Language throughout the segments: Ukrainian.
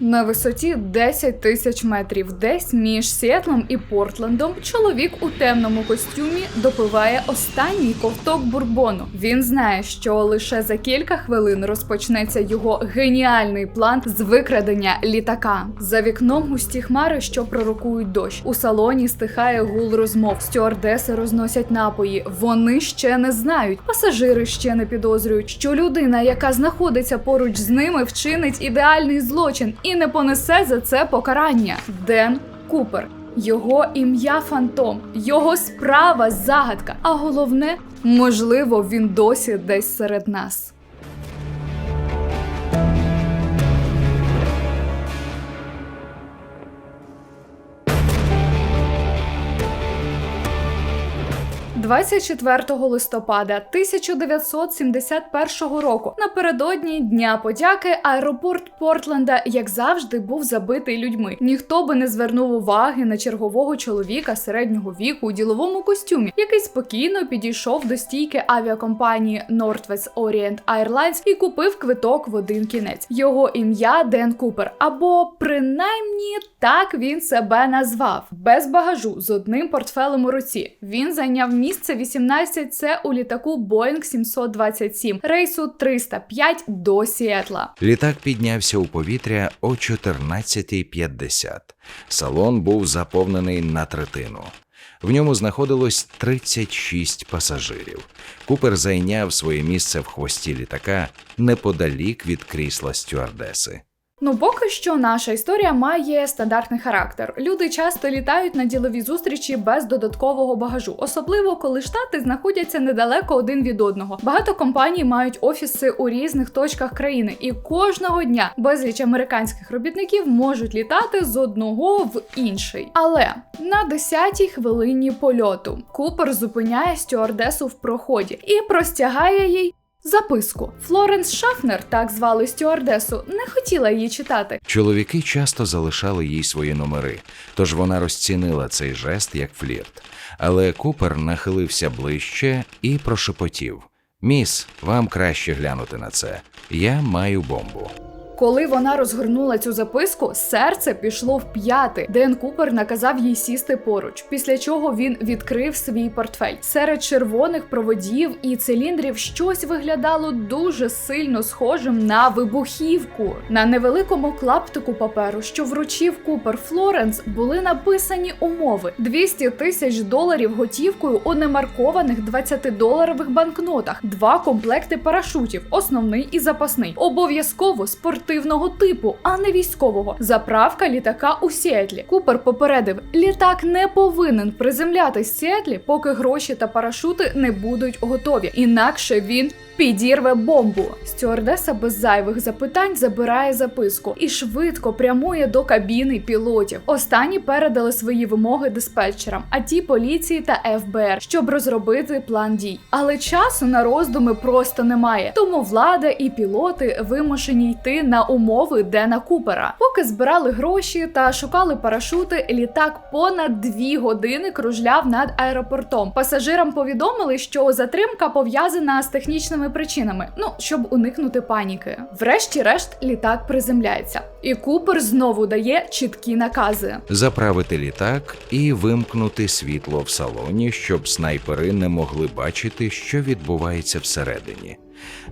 На висоті 10 тисяч метрів, десь між Сіетлом і Портлендом, чоловік у темному костюмі допиває останній ковток бурбону. Він знає, що лише за кілька хвилин розпочнеться його геніальний план з викрадення літака. За вікном густі хмари, що пророкують дощ. У салоні стихає гул розмов. Стюардеси розносять напої. Вони ще не знають. Пасажири ще не підозрюють, що людина, яка знаходиться поруч з ними, вчинить ідеальний злочин і не понесе за це покарання. Ден Купер. Його ім'я фантом, його справа загадка. А головне, можливо, він досі десь серед нас. «24 листопада 1971 року напередодні Дня подяки аеропорт Портленда, як завжди, був забитий людьми. Ніхто би не звернув уваги на чергового чоловіка середнього віку у діловому костюмі, який спокійно підійшов до стійки авіакомпанії Northwest Orient Airlines і купив квиток в один кінець. Його ім'я Ден Купер, або принаймні так він себе назвав. Без багажу з одним портфелем у руці. Він зайняв місце 18 це у літаку Boeing 727 рейсу 305 до Сіетла. Літак піднявся у повітря о 14.50. Салон був заповнений на третину. В ньому знаходилось 36 пасажирів. Купер зайняв своє місце в хвості літака неподалік від крісла стюардеси. Ну, поки що наша історія має стандартний характер. Люди часто літають на ділові зустрічі без додаткового багажу, особливо коли штати знаходяться недалеко один від одного. Багато компаній мають офіси у різних точках країни, і кожного дня безліч американських робітників можуть літати з одного в інший. Але на 10-й хвилині польоту Купер зупиняє стюардесу в проході і простягає їй. Записку Флоренс Шафнер, так звали стюардесу, не хотіла її читати. Чоловіки часто залишали їй свої номери, тож вона розцінила цей жест як флірт. Але Купер нахилився ближче і прошепотів: Міс, вам краще глянути на це. Я маю бомбу. Коли вона розгорнула цю записку, серце пішло в п'яти. Ден Купер наказав їй сісти поруч, після чого він відкрив свій портфель. Серед червоних проводів і циліндрів щось виглядало дуже сильно схожим на вибухівку. На невеликому клаптику паперу, що вручив Купер Флоренс, були написані умови: 200 тисяч доларів готівкою у немаркованих 20-доларових банкнотах, два комплекти парашутів, основний і запасний, обов'язково спортивного типу, а не військового. Заправка літака у Сіетлі. Купер попередив, літак не повинен приземлятись в Сіетлі, поки гроші та парашути не будуть готові. Інакше він підірве бомбу. Стюардеса без зайвих запитань забирає записку і швидко прямує до кабіни пілотів. Останні передали свої вимоги диспетчерам, а ті поліції та ФБР, щоб розробити план дій. Але часу на роздуми просто немає. Тому влада і пілоти вимушені йти на умови Дена Купера. Поки збирали гроші та шукали парашути, літак понад дві години кружляв над аеропортом. Пасажирам повідомили, що затримка пов'язана з технічними причинами, ну щоб уникнути паніки. Врешті-решт літак приземляється, і Купер знову дає чіткі накази. заправити літак і вимкнути світло в салоні, щоб снайпери не могли бачити, що відбувається всередині.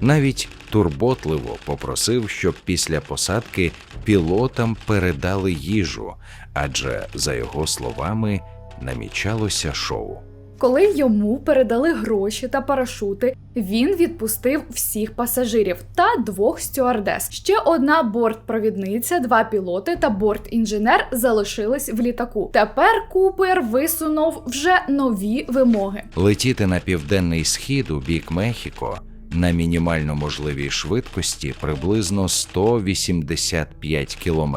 Навіть турботливо попросив, щоб після посадки пілотам передали їжу, адже, за його словами, намічалося шоу. Коли йому передали гроші та парашути, він відпустив всіх пасажирів та двох стюардес. Ще одна бортпровідниця, два пілоти та бортінженер залишились в літаку. Тепер Купер висунув вже нові вимоги. Летіти на південний схід у бік Мехіко на мінімально можливій швидкості приблизно 185 км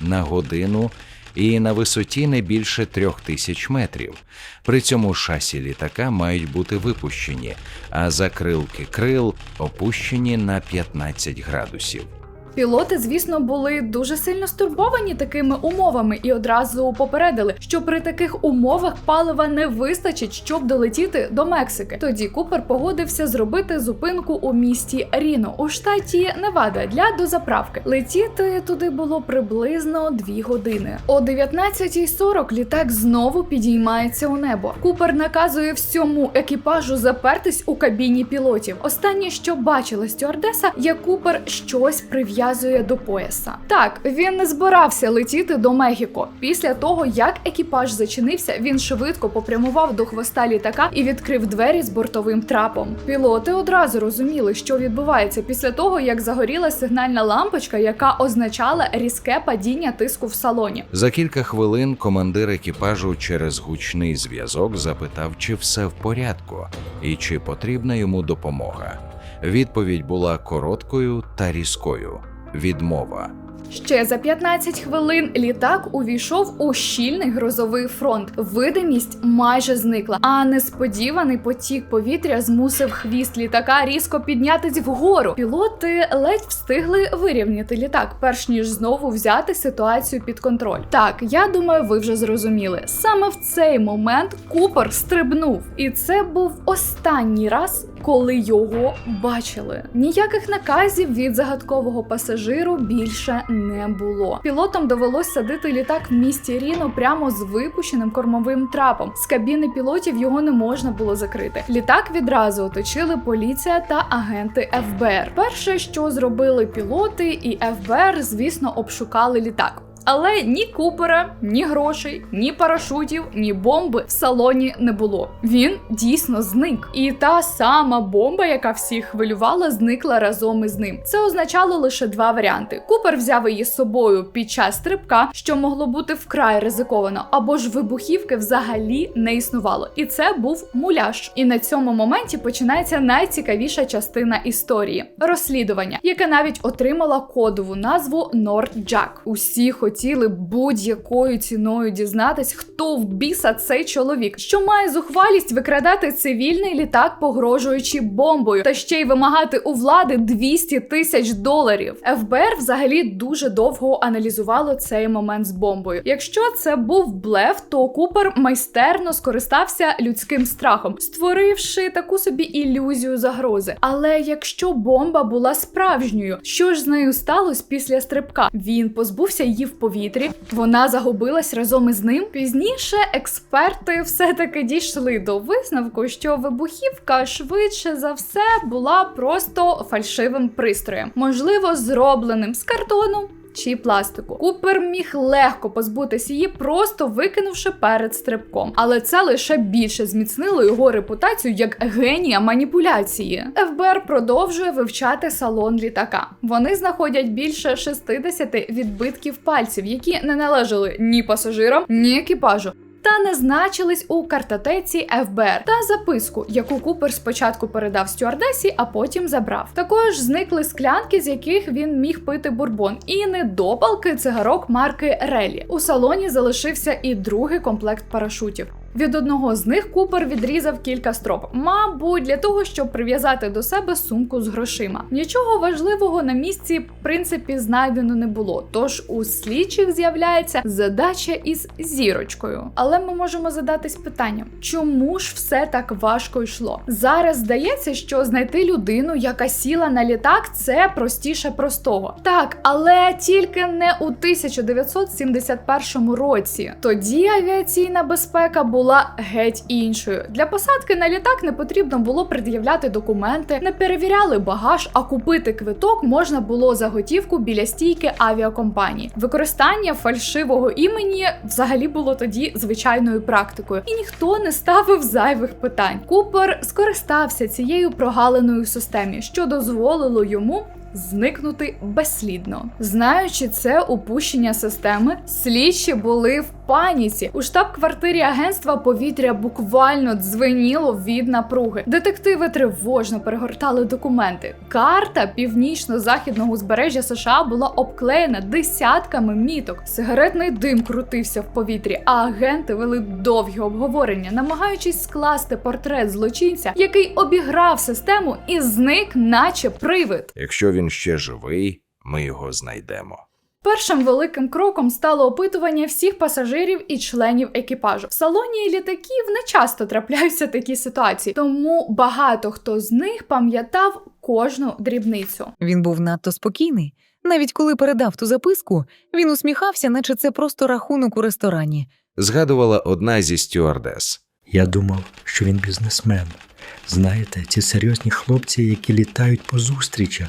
на годину і на висоті не більше 3000 метрів. При цьому шасі літака мають бути випущені, а закрилки крил опущені на 15 градусів. Пілоти, звісно, були дуже сильно стурбовані такими умовами і одразу попередили, що при таких умовах палива не вистачить, щоб долетіти до Мексики. Тоді Купер погодився зробити зупинку у місті Ріно у штаті Невада для дозаправки. Летіти туди було приблизно 2 години. О 19.40 літак знову підіймається у небо. Купер наказує всьому екіпажу запертись у кабіні пілотів. Останнє, що бачила стюардеса, як Купер щось прив'язує до пояса. Так, він не збирався летіти до Мехіко. Після того, як екіпаж зачинився, він швидко попрямував до хвоста літака і відкрив двері з бортовим трапом. Пілоти одразу розуміли, що відбувається після того, як загоріла сигнальна лампочка, яка означала різке падіння тиску в салоні. За кілька хвилин командир екіпажу через гучний зв'язок запитав, чи все в порядку і чи потрібна йому допомога. Відповідь була короткою та різкою відмова. Ще за 15 хвилин літак увійшов у щільний грозовий фронт. Видимість майже зникла, а несподіваний потік повітря змусив хвіст літака різко піднятись вгору. Пілоти ледь встигли вирівняти літак, перш ніж знову взяти ситуацію під контроль. Так, я думаю, ви вже зрозуміли. Саме в цей момент Купер стрибнув, і це був останній раз, коли його бачили. Ніяких наказів від загадкового пасажиру більше не було. Пілотам довелось садити літак в місті Ріно прямо з випущеним кормовим трапом. З кабіни пілотів його не можна було закрити. Літак відразу оточили поліція та агенти ФБР. Перше, що зробили пілоти і ФБР, звісно, обшукали літак. Але ні купера, ні грошей, ні парашутів, ні бомби в салоні не було. Він дійсно зник. І та сама бомба, яка всіх хвилювала, зникла разом із ним. Це означало лише два варіанти: Купер взяв її з собою під час стрибка, що могло бути вкрай ризиковано, або ж вибухівки взагалі не існувало. І це був муляж. І на цьому моменті починається найцікавіша частина історії розслідування, яке навіть отримало кодову назву Нордджак. Усі хотіли будь-якою ціною дізнатись, хто в біса цей чоловік, що має зухвалість викрадати цивільний літак, погрожуючи бомбою, та ще й вимагати у влади 200 тисяч доларів. ФБР взагалі дуже довго аналізувало цей момент з бомбою. Якщо це був блеф, то Купер майстерно скористався людським страхом, створивши таку собі ілюзію загрози. Але якщо бомба була справжньою, що ж з нею сталося після стрибка? Він позбувся її в повітрі, вона загубилась разом із ним. Пізніше експерти все-таки дійшли до висновку, що вибухівка швидше за все була просто фальшивим пристроєм, можливо, зробленим з картону. Чи пластику Купер міг легко позбутися її, просто викинувши перед стрибком, але це лише більше зміцнило його репутацію як генія маніпуляції. ФБР продовжує вивчати салон літака. Вони знаходять більше 60 відбитків пальців, які не належали ні пасажирам, ні екіпажу. Та не значились у картотеці ФБР та записку, яку Купер спочатку передав стюардесі, а потім забрав. Також зникли склянки, з яких він міг пити бурбон, і недопалки цигарок марки Релі. У салоні залишився і другий комплект парашутів. Від одного з них Купер відрізав кілька строп, мабуть, для того, щоб прив'язати до себе сумку з грошима. Нічого важливого на місці, в принципі, знайдено не було. Тож у слідчих з'являється задача із зірочкою. Але ми можемо задатись питанням, чому ж все так важко йшло? Зараз здається, що знайти людину, яка сіла на літак, це простіше простого. Так, але тільки не у 1971 році. Тоді авіаційна безпека була геть іншою. Для посадки на літак не потрібно було пред'являти документи, не перевіряли багаж, а купити квиток можна було за готівку біля стійки авіакомпанії. Використання фальшивого імені взагалі було тоді звичайною практикою, і ніхто не ставив зайвих питань. Купер скористався цією прогаленою системі, що дозволило йому. Зникнути безслідно, знаючи це упущення системи, слідчі були в паніці. У штаб-квартирі агентства повітря буквально дзвеніло від напруги. Детективи тривожно перегортали документи. Карта північно-західного узбережжя США була обклеєна десятками міток. Сигаретний дим крутився в повітрі, а агенти вели довгі обговорення, намагаючись скласти портрет злочинця, який обіграв систему і зник, наче привид. Якщо він ще живий, ми його знайдемо. Першим великим кроком стало опитування всіх пасажирів і членів екіпажу. В салоні літаків не часто трапляються такі ситуації, тому багато хто з них пам'ятав кожну дрібницю. Він був надто спокійний. Навіть коли передав ту записку, він усміхався, наче це просто рахунок у ресторані. Згадувала одна зі стюардес. Я думав, що він бізнесмен. Знаєте, ці серйозні хлопці, які літають по зустрічах.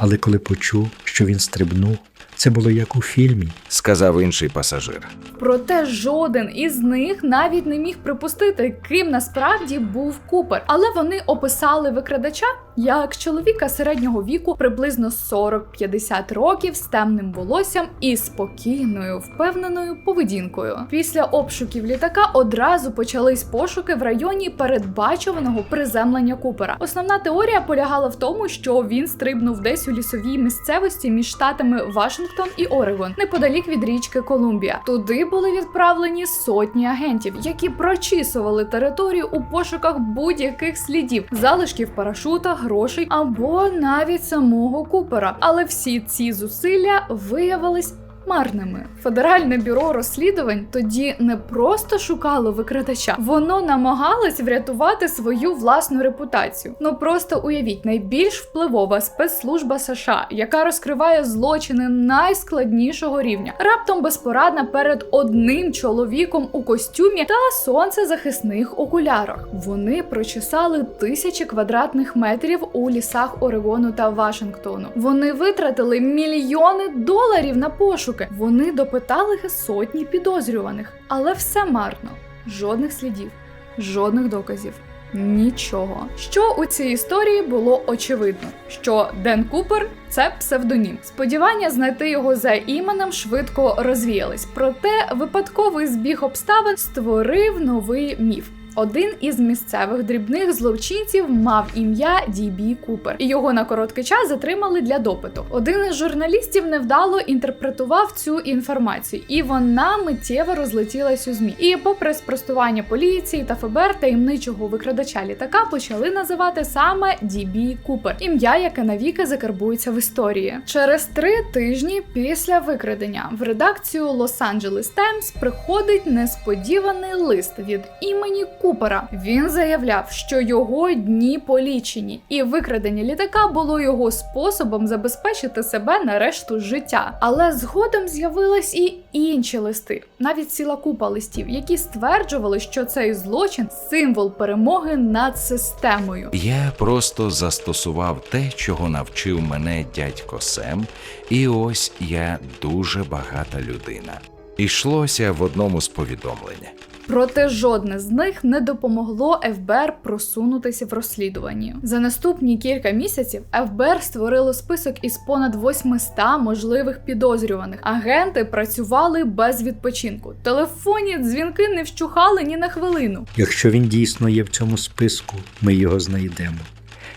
Але коли почув, що він стрибнув, це було як у фільмі. сказав інший пасажир. Проте жоден із них навіть не міг припустити, ким насправді був Купер. Але вони описали викрадача як чоловіка середнього віку, приблизно 40-50 років, з темним волоссям і спокійною, впевненою поведінкою. Після обшуків літака одразу почались пошуки в районі передбачуваного приземлення Купера. Основна теорія полягала в тому, що він стрибнув десь у лісовій місцевості між штатами Вашингтон і Орегон, неподалік від річки Колумбія. Туди були відправлені сотні агентів, які прочісували територію у пошуках будь-яких слідів, залишків парашута, грошей або навіть самого Купера. Але всі ці зусилля виявились. Марними федеральне бюро розслідувань тоді не просто шукало викрадача, воно намагалось врятувати свою власну репутацію. Ну просто уявіть, найбільш впливова спецслужба США, яка розкриває злочини найскладнішого рівня, раптом безпорадна перед одним чоловіком у костюмі та сонцезахисних окулярах. Вони прочесали тисячі квадратних метрів у лісах Орегону та Вашингтону. Вони витратили мільйони доларів на пошуки. Вони допитали сотні підозрюваних, але все марно. Жодних слідів, жодних доказів. Нічого. Що у цій історії було очевидно, що Ден Купер це псевдонім. Сподівання знайти його за іменем швидко розвіялись. Проте випадковий збіг обставин створив новий міф. Один із місцевих дрібних злочинців мав ім'я Дібі Купер, і його на короткий час затримали для допиту. Один із журналістів невдало інтерпретував цю інформацію, і вона миттєво розлетілась у змі. І, попри спростування поліції та ФБР таємничого викрадача літака, почали називати саме Дібі Купер, ім'я, яке навіки закарбується в історії. Через три тижні після викрадення в редакцію Лос-Анджелес Таймс приходить несподіваний лист від імені Купера. Він заявляв, що його дні полічені, і викрадення літака було його способом забезпечити себе на решту життя. Але згодом з'явились і інші листи, навіть ціла купа листів, які стверджували, що цей злочин символ перемоги над системою. Я просто застосував те, чого навчив мене дядько Сем, і ось я дуже багата людина. Ішлося в одному з повідомлень. Проте жодне з них не допомогло ФБР просунутися в розслідуванні. За наступні кілька місяців ФБР створило список із понад 800 можливих підозрюваних. Агенти працювали без відпочинку. Телефонні дзвінки не вщухали ні на хвилину. Якщо він дійсно є в цьому списку, ми його знайдемо.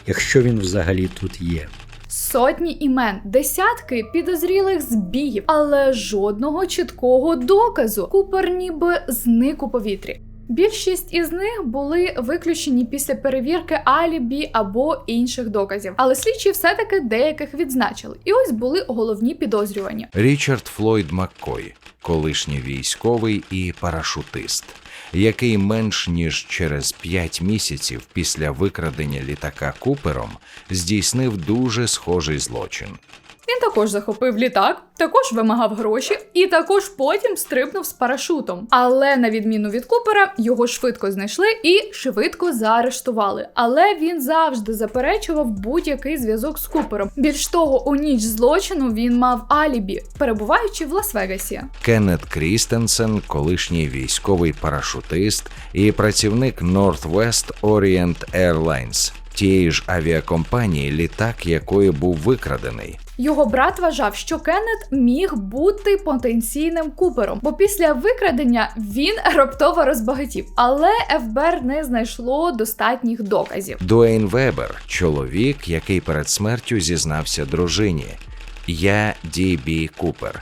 Якщо він взагалі тут є. Сотні імен, десятки підозрілих збігів, але жодного чіткого доказу. Купер ніби зник у повітрі. Більшість із них були виключені після перевірки алібі або інших доказів, але слідчі все-таки деяких відзначили. І ось були головні підозрювані. Річард Флойд Маккой, колишній військовий і парашутист, який менш ніж через 5 місяців після викрадення літака Купером здійснив дуже схожий злочин. Він також захопив літак, також вимагав гроші і також потім стрибнув з парашутом. Але на відміну від Купера, його швидко знайшли і швидко заарештували. Але він завжди заперечував будь-який зв'язок з Купером. Більш того, у ніч злочину він мав алібі, перебуваючи в Лас-Вегасі. Кеннет Крістенсен, колишній військовий парашутист і працівник Northwest Orient Airlines, тієї ж авіакомпанії, літак якої був викрадений. Його брат вважав, що Кеннет міг бути потенційним купером, бо після викрадення він раптово розбагатів. Але ФБР не знайшло достатніх доказів. Дуейн Вебер, чоловік, який перед смертю зізнався дружині. Я Ді Бі Купер.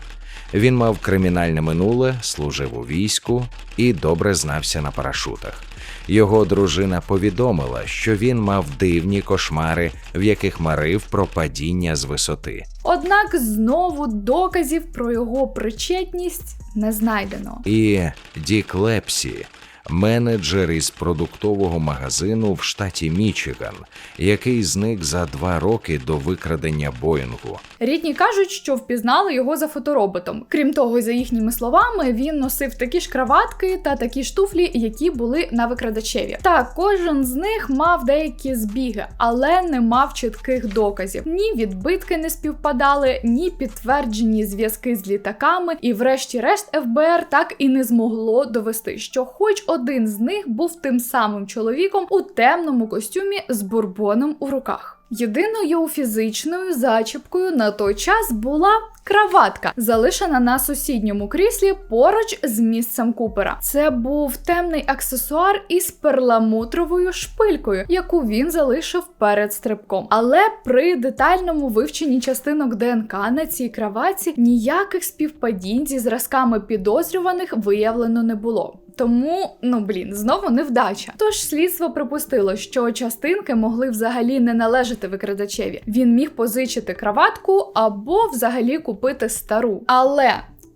Він мав кримінальне минуле, служив у війську і добре знався на парашутах. Його дружина повідомила, що він мав дивні кошмари, в яких марив про падіння з висоти. Однак знову доказів про його причетність не знайдено. І Дік Лепсі, менеджер із продуктового магазину в штаті Мічиган, який зник за два роки до викрадення Боїнгу. Рідні кажуть, що впізнали його за фотороботом. Крім того, за їхніми словами, він носив такі ж краватки та такі ж туфлі, які були на викрадачеві. Так, кожен з них мав деякі збіги, але не мав чітких доказів. Ні відбитки не співпадали, ні підтверджені зв'язки з літаками. І, врешті-решт, ФБР так і не змогло довести, що хоч один з них був тим самим чоловіком у темному костюмі з бурбоном у руках. Єдиною фізичною зачіпкою на той час була краватка, залишена на сусідньому кріслі поруч з місцем Купера. Це був темний аксесуар із перламутровою шпилькою, яку він залишив перед стрибком. Але при детальному вивченні частинок ДНК на цій краватці ніяких співпадінь зі зразками підозрюваних виявлено не було. Тому, ну блін, знову невдача. Тож слідство припустило, що частинки могли взагалі не належати викрадачеві. Він міг позичити краватку або взагалі купити стару. Але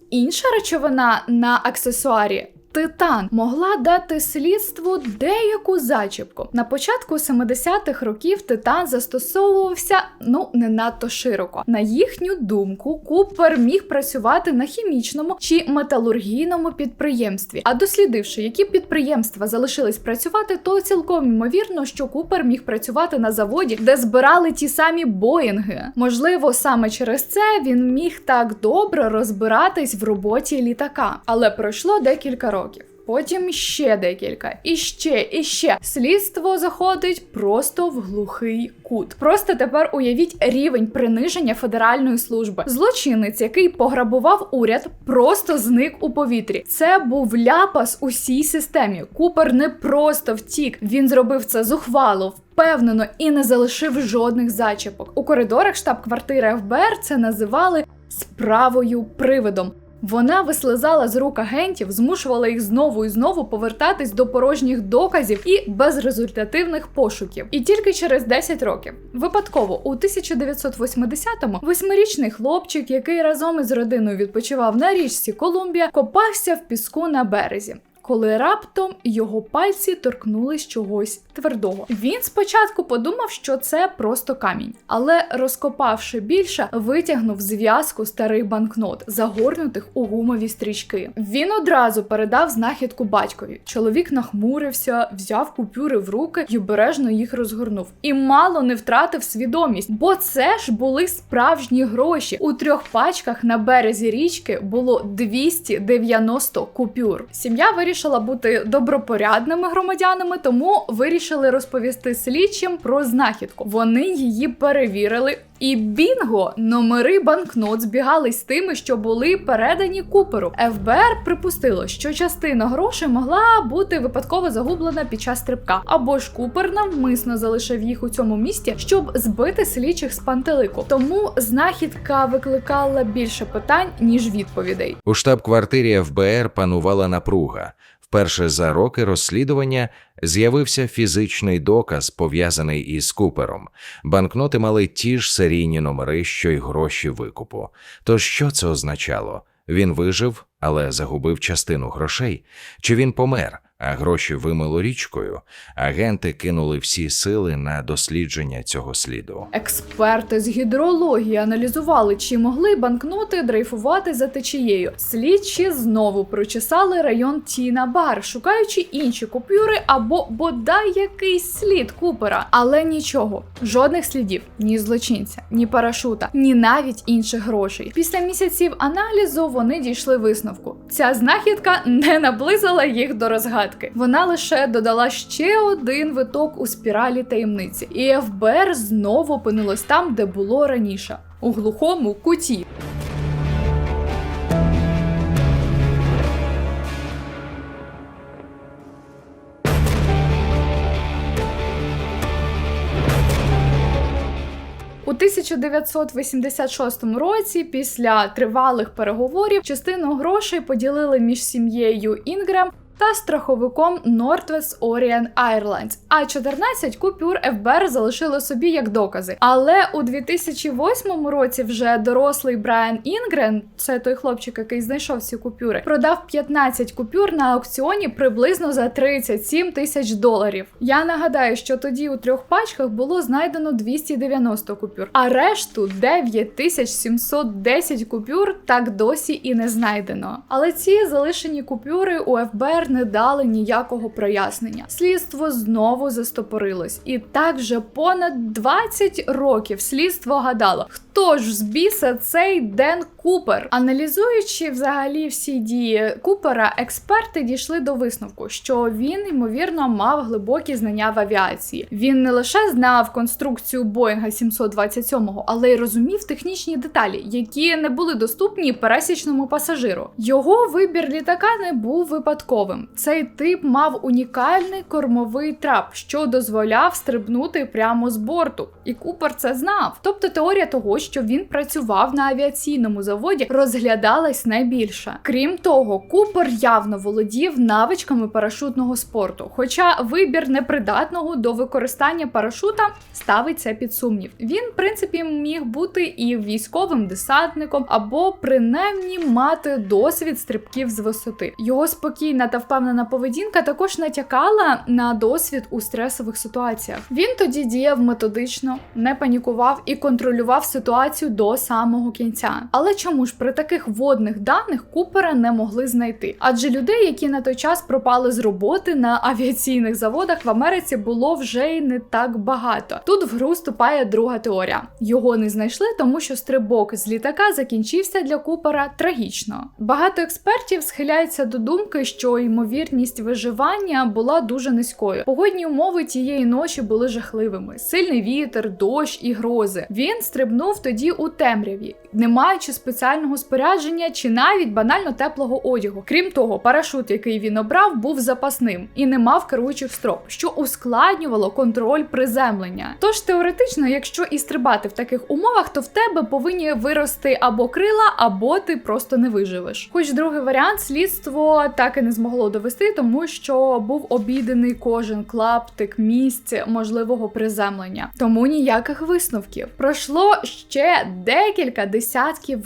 інша речовина на аксесуарі. Титан могла дати слідству деяку зачіпку. На початку 70-х років титан застосовувався ну не надто широко. На їхню думку, Купер міг працювати на хімічному чи металургійному підприємстві. А дослідивши, які підприємства залишились працювати, то цілком ймовірно, що Купер міг працювати на заводі, де збирали ті самі Боїнги. Можливо, саме через це він міг так добре розбиратись в роботі літака, але пройшло декілька років. Потім ще декілька, і ще, і ще. Слідство заходить просто в глухий кут. Просто тепер уявіть рівень приниження федеральної служби. Злочинець, який пограбував уряд, просто зник у повітрі. Це був ляпас усій системі. Купер не просто втік, він зробив це зухвало. Впевнено і не залишив жодних зачіпок. У коридорах штаб-квартири ФБР це називали справою привидом. Вона вислизала з рук агентів, змушувала їх знову і знову повертатись до порожніх доказів і безрезультативних пошуків. І тільки через 10 років, випадково, у 1980-му, восьмирічний хлопчик, який разом із родиною відпочивав на річці Колумбія, копався в піску на березі. Коли раптом його пальці торкнулись чогось твердого. Він спочатку подумав, що це просто камінь, але розкопавши більше, витягнув зв'язку старих банкнот, загорнутих у гумові стрічки. Він одразу передав знахідку батькові. Чоловік нахмурився, взяв купюри в руки і обережно їх розгорнув. І мало не втратив свідомість, бо це ж були справжні гроші. У трьох пачках на березі річки було 290 купюр. Сім'я вирішила бути добропорядними громадянами, тому вирішили розповісти слідчим про знахідку. Вони її перевірили. І бінго, номери банкнот збігались тими, що були передані Куперу. ФБР припустило, що частина грошей могла бути випадково загублена під час стрибка, або ж Купер навмисно залишив їх у цьому місті, щоб збити слідчих з пантелику. Тому знахідка викликала більше питань ніж відповідей. У штаб-квартирі ФБР панувала напруга. Вперше за роки розслідування з'явився фізичний доказ, пов'язаний із Купером. Банкноти мали ті ж серійні номери, що й гроші викупу. Тож що це означало? Він вижив, але загубив частину грошей? Чи він помер, а гроші вимило річкою? Агенти кинули всі сили на дослідження цього сліду. Експерти з гідрології аналізували, чи могли банкноти дрейфувати за течією. Слідчі знову прочесали район Тіна Бар, шукаючи інші купюри або бодай якийсь слід Купера. Але нічого, жодних слідів, ні злочинця, ні парашута, ні навіть інших грошей. Після місяців аналізу вони дійшли висновку. Ця знахідка не наблизила їх до розгадки. Вона лише додала ще один виток у спіралі таємниці, і ФБР знову опинилось там, де було раніше, у глухому куті. У 1986 році, після тривалих переговорів, частину грошей поділили між сім'єю Інгрем та страховиком Northwest Orient Airlines, а 14 купюр ФБР залишило собі як докази. Але у 2008 році вже дорослий Брайан Інгрен, це той хлопчик, який знайшов ці купюри, продав 15 купюр на аукціоні приблизно за 37 тисяч доларів. Я нагадаю, що тоді у трьох пачках було знайдено 290 купюр, а решту 9710 купюр так досі і не знайдено. Але ці залишені купюри у ФБР не дали ніякого прояснення. Слідство знову застопорилось, і так вже понад 20 років слідство гадало, хто ж з біса цей Ден Купер. Аналізуючи взагалі всі дії Купера, експерти дійшли до висновку, що він ймовірно мав глибокі знання в авіації. Він не лише знав конструкцію Боїнга 727, але й розумів технічні деталі, які не були доступні пересічному пасажиру. Його вибір літака не був випадковим. Цей тип мав унікальний кормовий трап, що дозволяв стрибнути прямо з борту. І Купер це знав. Тобто теорія того, що він працював на авіаційному заводі, розглядалась найбільше. Крім того, Купер явно володів навичками парашутного спорту. Хоча вибір непридатного до використання парашута ставить це під сумнів. Він, в принципі, міг бути і військовим десантником, або принаймні мати досвід стрибків з висоти. Його спокійна та впевнена поведінка також натякала на досвід у стресових ситуаціях. Він тоді діяв методично, не панікував і контролював ситуацію до самого кінця. Але чому ж при таких водних даних Купера не могли знайти? Адже людей, які на той час пропали з роботи на авіаційних заводах в Америці, було вже й не так багато. Тут в гру вступає друга теорія. Його не знайшли, тому що стрибок з літака закінчився для Купера трагічно. Багато експертів схиляються до думки, що ймовірність виживання була дуже низькою. Погодні умови тієї ночі були жахливими: сильний вітер, дощ і грози. Він стрибнув тоді у темряві, не маючи спеціального спорядження чи навіть банально теплого одягу. Крім того, парашут, який він обрав, був запасним і не мав керуючих строп, що ускладнювало контроль приземлення. Тож теоретично, якщо і стрибати в таких умовах, то в тебе повинні вирости або крила, або ти просто не виживеш. Хоч другий варіант слідство так і не змогло довести, тому що був обійдений кожен клаптик місць можливого приземлення. Тому ніяких висновків. Пройшло ще декілька десятків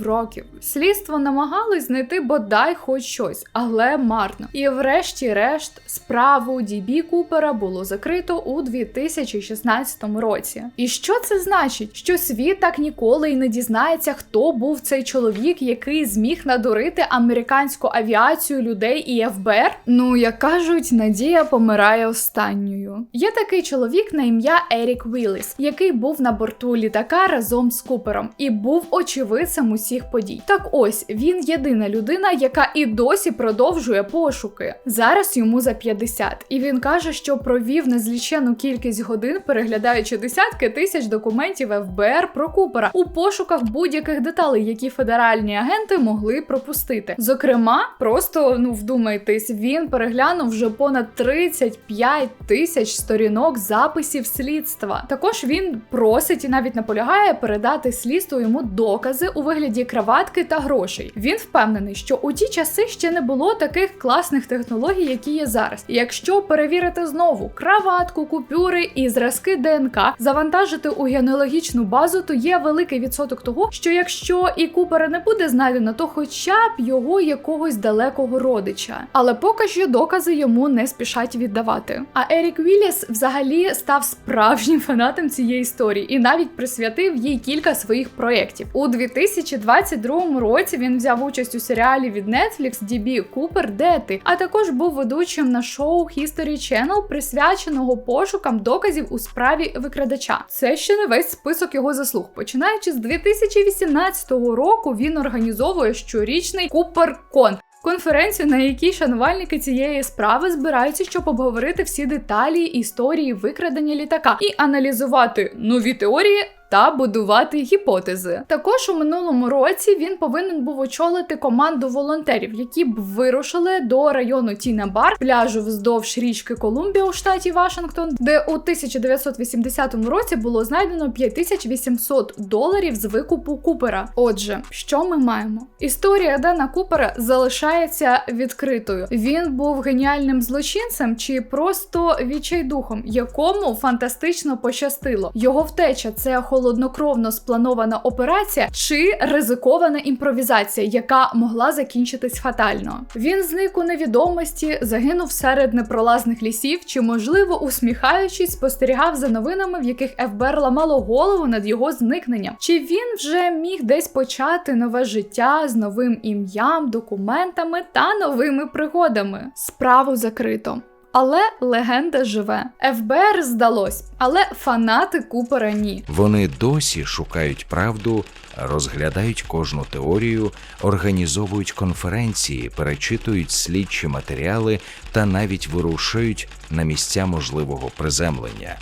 років. Слідство намагалось знайти бодай хоч щось, але марно. І врешті-решт справу Дібі Купера було закрито у 2016 році. І що це значить? Що світ так ніколи й не дізнається, хто був цей чоловік, який зміг надурити американську авіацію людей і ФБР? Ну як кажуть, надія помирає останньою. Є такий чоловік на ім'я Ерік Вілліс, який був на борту літака разом з Купером і був очевидцем усіх подій. Так ось він єдина людина, яка і досі продовжує пошуки. Зараз йому за 50, і він каже, що провів незлічену кількість годин, переглядаючи десятки тисяч документів ФБР про Купера у пошуках будь-яких деталей, які федеральні агенти могли пропустити. Зокрема, просто ну вдумайтесь, він переглянув вже понад 35 тисяч сторінок записів слідства. Також він просить і навіть наполягає передати слідству йому докази у вигляді краватки та грошей. Він впевнений, що у ті часи ще не було таких класних технологій, які є зараз. І якщо перевірити знову краватку, купюри і зразки ДНК, завантажити у генеалогічну базу, то є великий відсоток того, що якщо і Купера не буде знайдено, то хоча б його якогось далекого родича. Але поки що докази йому не спішать віддавати. А Ерік Вілліс взагалі став справжнім фанатом цієї історії і навіть присвятив їй кілька своїх проєктів. У 2022 році він взяв участь у серіалі від Netflix DB Купер Де ти, а також був ведучим на шоу History Channel, присвяченого пошукам доказів у справі викрадача. Це ще не весь список його заслуг. Починаючи з 2018 року, він організовує щорічний Купер Кон. Конференцію, на якій шанувальники цієї справи збираються, щоб обговорити всі деталі історії викрадення літака і аналізувати нові теорії та будувати гіпотези. Також у минулому році він повинен був очолити команду волонтерів, які б вирушили до району Тіна Бар, пляжу вздовж річки Колумбія у штаті Вашингтон, де у 1980 році було знайдено 5800 доларів з викупу Купера. Отже, що ми маємо? Історія Дана Купера залишається відкритою. Він був геніальним злочинцем чи просто відчайдухом, якому фантастично пощастило. Його втеча це холоднокровно спланована операція чи ризикована імпровізація, яка могла закінчитись фатально. Він зник у невідомості, загинув серед непролазних лісів, чи, можливо, усміхаючись, спостерігав за новинами, в яких ФБР ламало голову над його зникненням. Чи він вже міг десь почати нове життя з новим ім'ям, документами та новими пригодами? Справу закрито. Але легенда живе. ФБР здалось, але фанати Купера ні. Вони досі шукають правду, розглядають кожну теорію, організовують конференції, перечитують слідчі матеріали та навіть вирушують на місця можливого приземлення.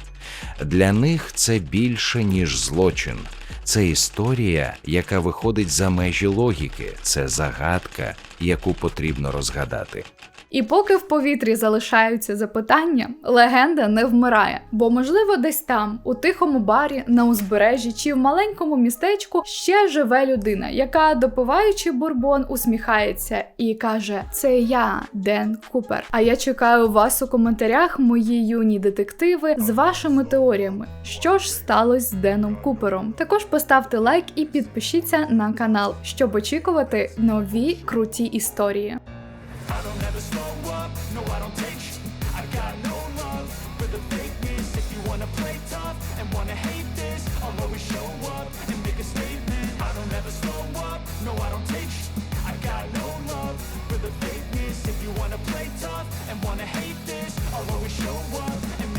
Для них це більше ніж злочин. Це історія, яка виходить за межі логіки, це загадка, яку потрібно розгадати. І поки в повітрі залишаються запитання, легенда не вмирає, бо можливо десь там, у тихому барі, на узбережжі чи в маленькому містечку ще живе людина, яка, допиваючи бурбон, усміхається і каже: Це я, Ден Купер. А я чекаю вас у коментарях, мої юні детективи, з вашими теоріями, що ж сталося з Деном Купером. Також поставте лайк і підпишіться на канал, щоб очікувати нові круті історії. I don't ever slow up, no I don't